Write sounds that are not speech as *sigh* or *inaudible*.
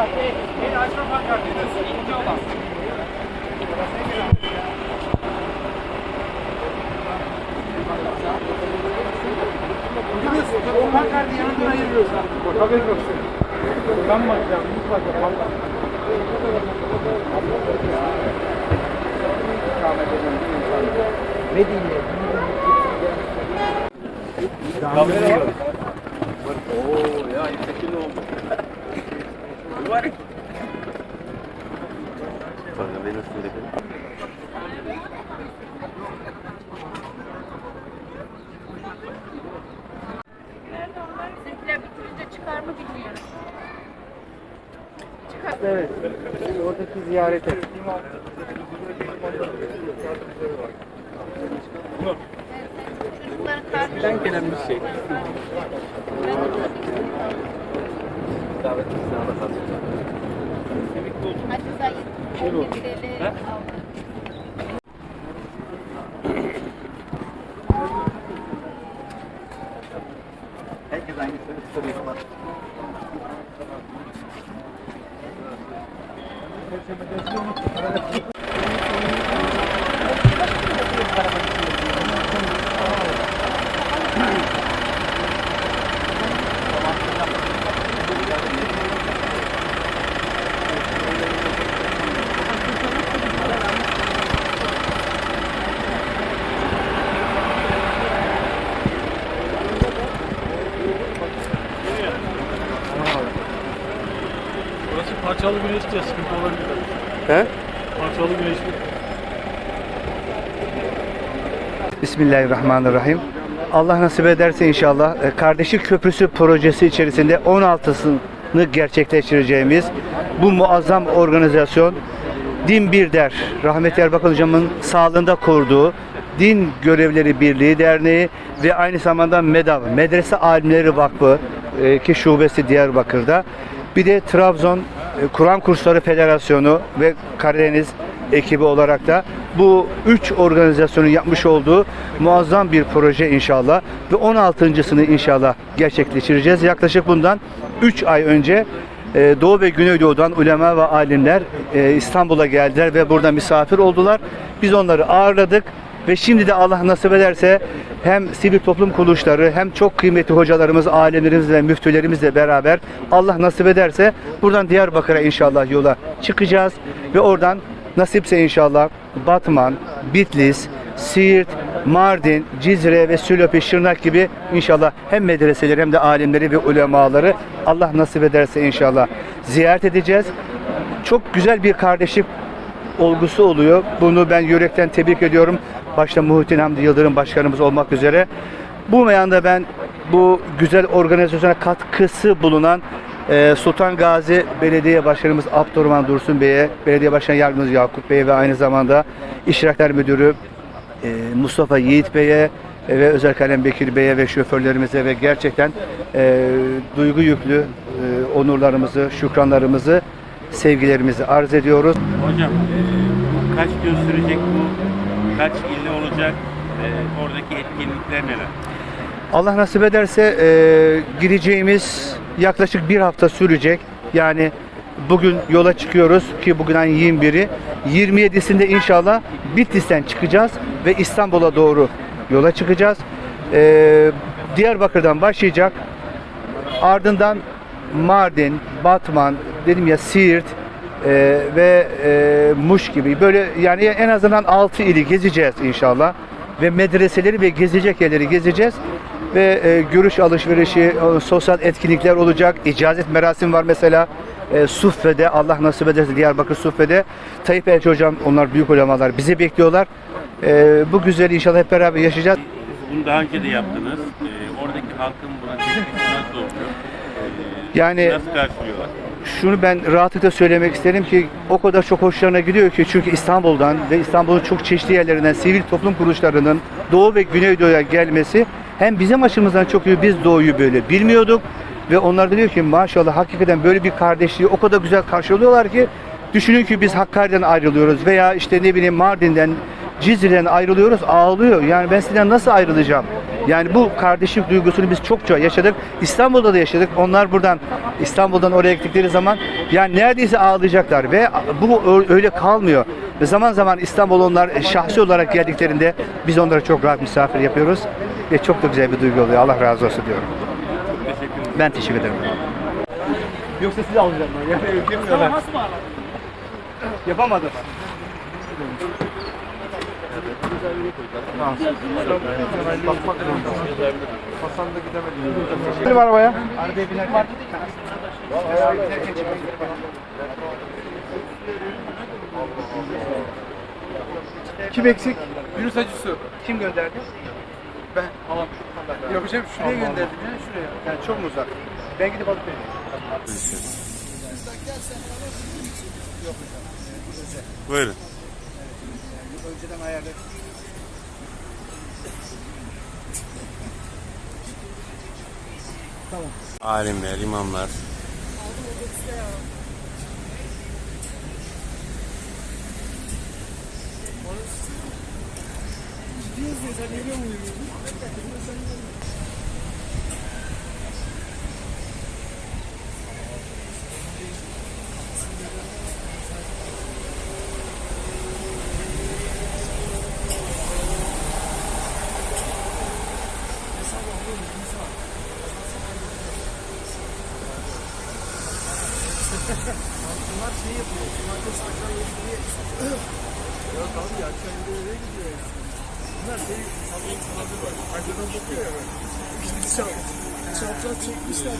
El açma pankartıydı. İnce olan. O pankartı yanından ayırıyorsun. Olsun. Ben bakacağım. Biz bakacağım. Kamera var. Oo ya tekin oldu. Mübarek. Sonra beni söyledim. Nerede onlar? Bizimkiler bitirince çıkar mı bilmiyorum. Çıkar. Evet. Oradaki ziyarete. Çocukların karnı. Eskiden gelen bir şey. Hadi Zahit. Gidelim. Herkes aynı soruyu soruyor. Burası parçalı güneş diye sıkıntı olabilir. He? Parçalı güneşli. Bismillahirrahmanirrahim. Allah nasip ederse inşallah e, Kardeşlik Köprüsü projesi içerisinde 16'sını gerçekleştireceğimiz bu muazzam organizasyon Din Bir Der, rahmetli Erbakan Hocam'ın sağlığında kurduğu Din Görevleri Birliği Derneği ve aynı zamanda MEDAV, Medrese Alimleri Vakfı e, ki şubesi Diyarbakır'da. Bir de Trabzon e, Kur'an Kursları Federasyonu ve Karadeniz ekibi olarak da bu üç organizasyonun yapmış olduğu muazzam bir proje inşallah ve 16.sını inşallah gerçekleştireceğiz. Yaklaşık bundan 3 ay önce e, Doğu ve Güneydoğu'dan ulema ve alimler e, İstanbul'a geldiler ve burada misafir oldular. Biz onları ağırladık ve şimdi de Allah nasip ederse hem sivil toplum kuruluşları hem çok kıymetli hocalarımız, alimlerimiz ve müftülerimizle beraber Allah nasip ederse buradan Diyarbakır'a inşallah yola çıkacağız ve oradan nasipse inşallah Batman, Bitlis, Siirt, Mardin, Cizre ve Sülopi, Şırnak gibi inşallah hem medreseleri hem de alimleri ve ulemaları Allah nasip ederse inşallah ziyaret edeceğiz. Çok güzel bir kardeşlik olgusu oluyor. Bunu ben yürekten tebrik ediyorum. Başta Muhittin Hamdi Yıldırım Başkanımız olmak üzere. Bu meyanda ben bu güzel organizasyona katkısı bulunan e, Sultan Gazi Belediye Başkanımız Abdurrahman Dursun Bey'e, Belediye Başkan Yardımcımız Yakup Bey'e ve aynı zamanda İştirakler Müdürü e, Mustafa Yiğit Bey'e e, ve Özel Kalem Bekir Bey'e ve şoförlerimize ve gerçekten e, duygu yüklü e, onurlarımızı, şükranlarımızı, sevgilerimizi arz ediyoruz. Hocam bu kaç gün sürecek bu? Kaç ilde olacak? Ee, oradaki etkinlikler neler? Allah nasip ederse e, gideceğimiz yaklaşık bir hafta sürecek. Yani bugün yola çıkıyoruz ki bugün ayın 21'i. 27'sinde inşallah Bitlis'ten çıkacağız ve İstanbul'a doğru yola çıkacağız. E, Diyarbakır'dan başlayacak. Ardından Mardin, Batman, dedim ya Siirt e, ve e, Muş gibi böyle yani en azından 6 ili gezeceğiz inşallah ve medreseleri ve gezecek yerleri gezeceğiz ve e, görüş alışverişi, e, sosyal etkinlikler olacak. İcazet merasim var mesela. E, Suffe'de Allah nasip ederse Diyarbakır Suffe'de Tayyip Elçi hocam onlar büyük ulemalar bizi bekliyorlar. E, bu güzeli inşallah hep beraber yaşayacağız. Bunu daha önce de yaptınız. Ee, oradaki halkın buna tepkisi nasıl oluyor? Ee, Yani- nasıl karşılıyorlar? Şunu ben rahatlıkla söylemek isterim ki o kadar çok hoşlarına gidiyor ki çünkü İstanbul'dan ve İstanbul'un çok çeşitli yerlerinden sivil toplum kuruluşlarının Doğu ve Güneydoğu'ya gelmesi hem bizim açımızdan çok iyi biz Doğu'yu böyle bilmiyorduk ve onlar da diyor ki maşallah hakikaten böyle bir kardeşliği o kadar güzel karşılıyorlar ki düşünün ki biz Hakkari'den ayrılıyoruz veya işte ne bileyim Mardin'den Cizre'den ayrılıyoruz ağlıyor. Yani ben sizden nasıl ayrılacağım? Yani bu kardeşlik duygusunu biz çokça yaşadık. İstanbul'da da yaşadık. Onlar buradan İstanbul'dan oraya gittikleri zaman yani neredeyse ağlayacaklar ve bu öyle kalmıyor. Ve zaman zaman İstanbul onlar şahsi olarak geldiklerinde biz onlara çok rahat misafir yapıyoruz ve çok da güzel bir duygu oluyor. Allah razı olsun diyorum. Teşekkür ederim. Ben teşekkür ederim. Yoksa sizi alacağım ben. *laughs* Yani bilmiyorlar. Yapamadım. Gidelim arabaya. Arabaya binerken. Kim eksik? Yunus Acısu. Kim gönderdi? Ben. Tamam. Yapacağım. Şuraya gönderdim ya şuraya. Yani çok mu uzak? Ben gidip alıp vereyim. Buyurun önceden ayarladım. Tamam. Alimler, imamlar. Diyorsun sen geliyor muyum? Bunlar şey yapıyor. Bunlar da sakal yediği. Yok abi ya kendi oraya gidiyor ya. Bunlar şey hazır hazır var. Arkadan bakıyor ya böyle. Çap, çapraz çekmişler.